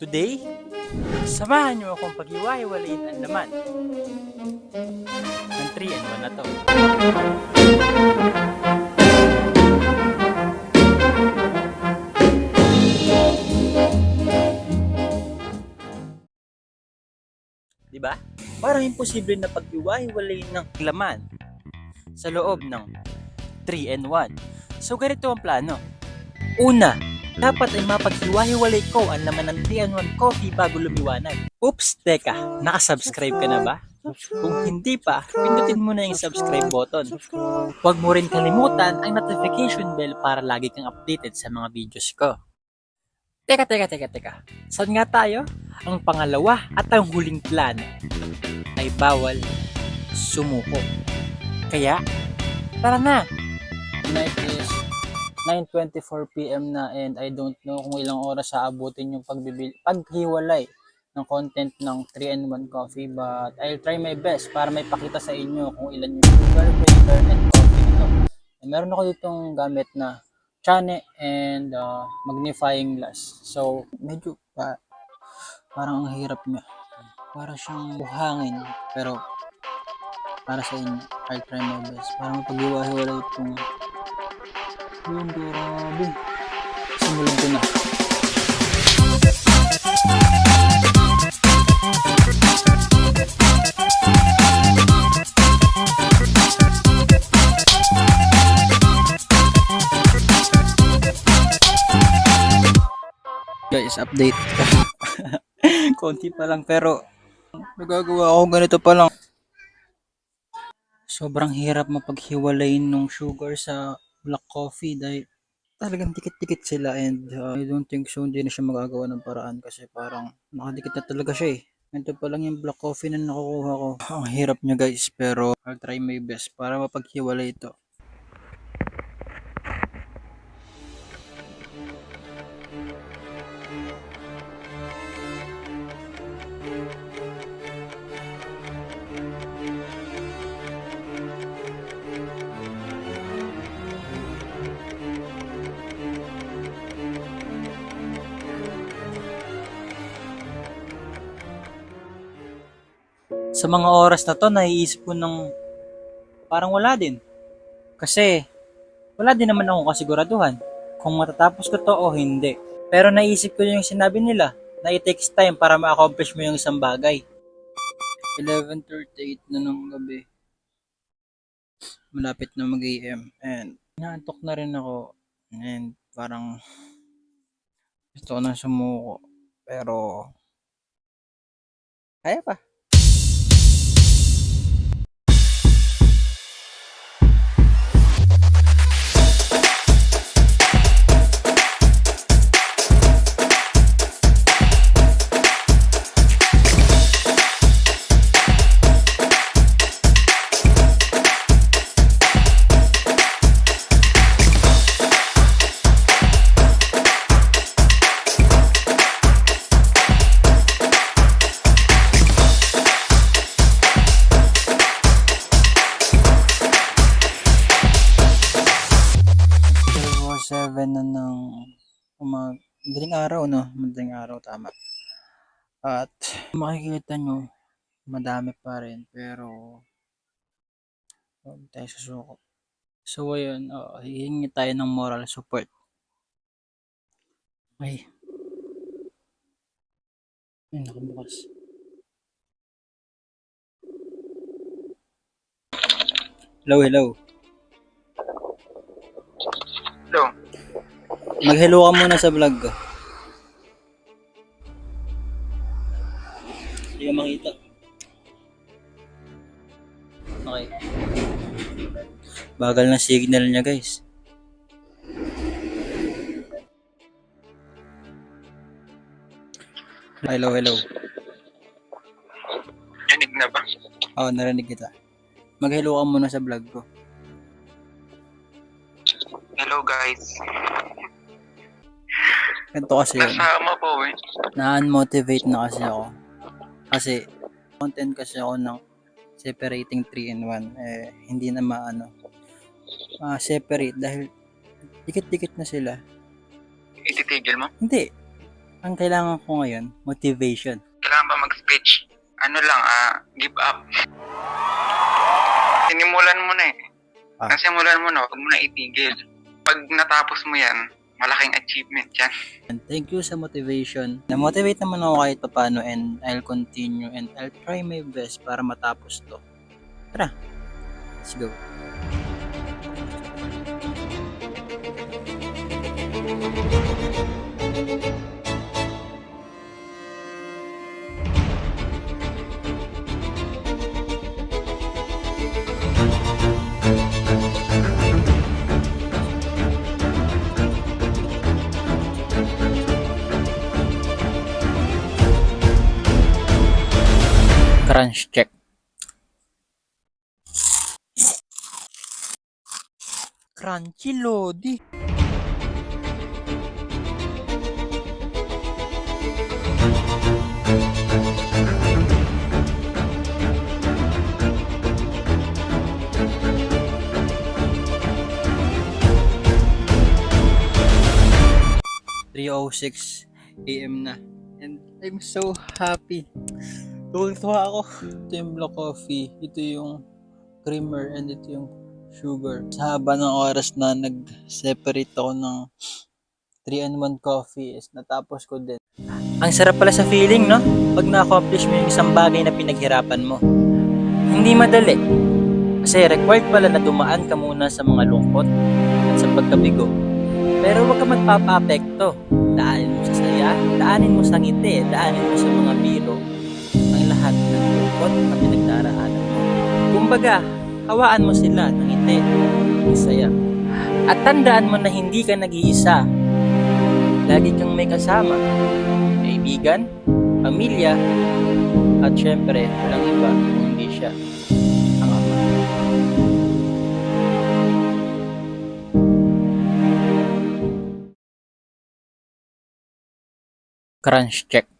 Today, samahan niyo akong pag-iwahiwalayin ang laman ng 3 and 1 na to. Di ba? Parang imposible na pag-iwahiwalayin ng laman sa loob ng 3 and 1. So ganito ang plano. Una, dapat ay mapaghiwa-hiwalay ko ang laman ng 3 and 1 coffee bago lumiwanag. Oops, teka, nakasubscribe ka na ba? Kung hindi pa, pindutin mo na yung subscribe button. Huwag mo rin kalimutan ang notification bell para lagi kang updated sa mga videos ko. Teka, teka, teka, teka. Saan nga tayo? Ang pangalawa at ang huling plano ay bawal sumuko. Kaya, tara na! Night is 9.24pm na and I don't know kung ilang oras aabutin yung pagbibil paghiwalay ng content ng 3 and 1 coffee but I'll try my best para may pakita sa inyo kung ilan yung sugar, flavor, and coffee nito. And meron ako ditong gamit na chane and uh, magnifying glass. So, medyo pa, parang ang hirap niya. Para siyang buhangin pero para sa inyo, I'll try my best para mapaghiwa-hiwalay itong yun, grabe. Simulan ko na. Guys, update. Konti pa lang pero nagagawa ako ganito pa lang. Sobrang hirap mapaghiwalayin ng sugar sa black coffee dahil talagang dikit-dikit sila and uh, I don't think so hindi na siya magagawa ng paraan kasi parang nakadikit na talaga siya eh. Ito pa lang yung black coffee na nakukuha ko. Ang hirap niya guys pero I'll try my best para mapaghiwalay ito. Sa mga oras na to, naiisip ko ng parang wala din. Kasi wala din naman akong kasiguraduhan kung matatapos ko to o hindi. Pero naisip ko yung sinabi nila na it takes time para ma-accomplish mo yung isang bagay. 11.38 na ng gabi. Malapit na mag-AM. And naantok na rin ako. And parang gusto ko na sumuko. Pero kaya pa. Zero seven na ng umag madaling araw no? Madaling araw tama. At makikita nyo madami pa rin pero huwag tayo susuko. So ayun oh, hihingi tayo ng moral support. Ay. Ay nakabukas. Hello Hello. Mag-hello ka muna sa vlog ko. Hindi ka makita. Okay. Bagal na signal niya guys. Hello, hello. Yanig na ba? Oo, oh, narinig kita. Mag-hello ka muna sa vlog ko. Hello guys. Ganito kasi yun. Nasama po eh. na-unmotivate na kasi ako. Kasi, content kasi ako ng separating 3 in 1. Eh, hindi na maano. Ah, separate dahil dikit-dikit na sila. Ititigil mo? Hindi. Ang kailangan ko ngayon, motivation. Kailangan ba mag-speech? Ano lang, ah, give up. Sinimulan mo na eh. Ah. Nasimulan mo na, huwag mo na itigil. Pag natapos mo yan, malaking achievement yan. And thank you sa motivation. Na-motivate naman ako kahit paano and I'll continue and I'll try my best para matapos to. Tara, let's go. Crunch check. Crunchy Lodi. Three oh six AM na. And I'm so happy. Tuwag-tuwa ako. Black coffee. Ito yung creamer and ito yung sugar. Sa haba ng oras na nag-separate ako ng 3-in-1 coffee is natapos ko din. Ang sarap pala sa feeling, no? Pag na-accomplish mo yung isang bagay na pinaghirapan mo. Hindi madali. Kasi required pala na dumaan ka muna sa mga lungkot at sa pagkabigo. Pero huwag ka magpapa-apekto. Daanin mo sa saya, daanin mo sa ngiti, daanin mo sa mga biro lungkot na pinagdaraanan mo. Kumbaga, hawaan mo sila ng ngiti, ng saya. At tandaan mo na hindi ka nag-iisa. Lagi kang may kasama. Kaibigan, pamilya, at syempre, walang iba kung hindi siya ang ama. Crunch check.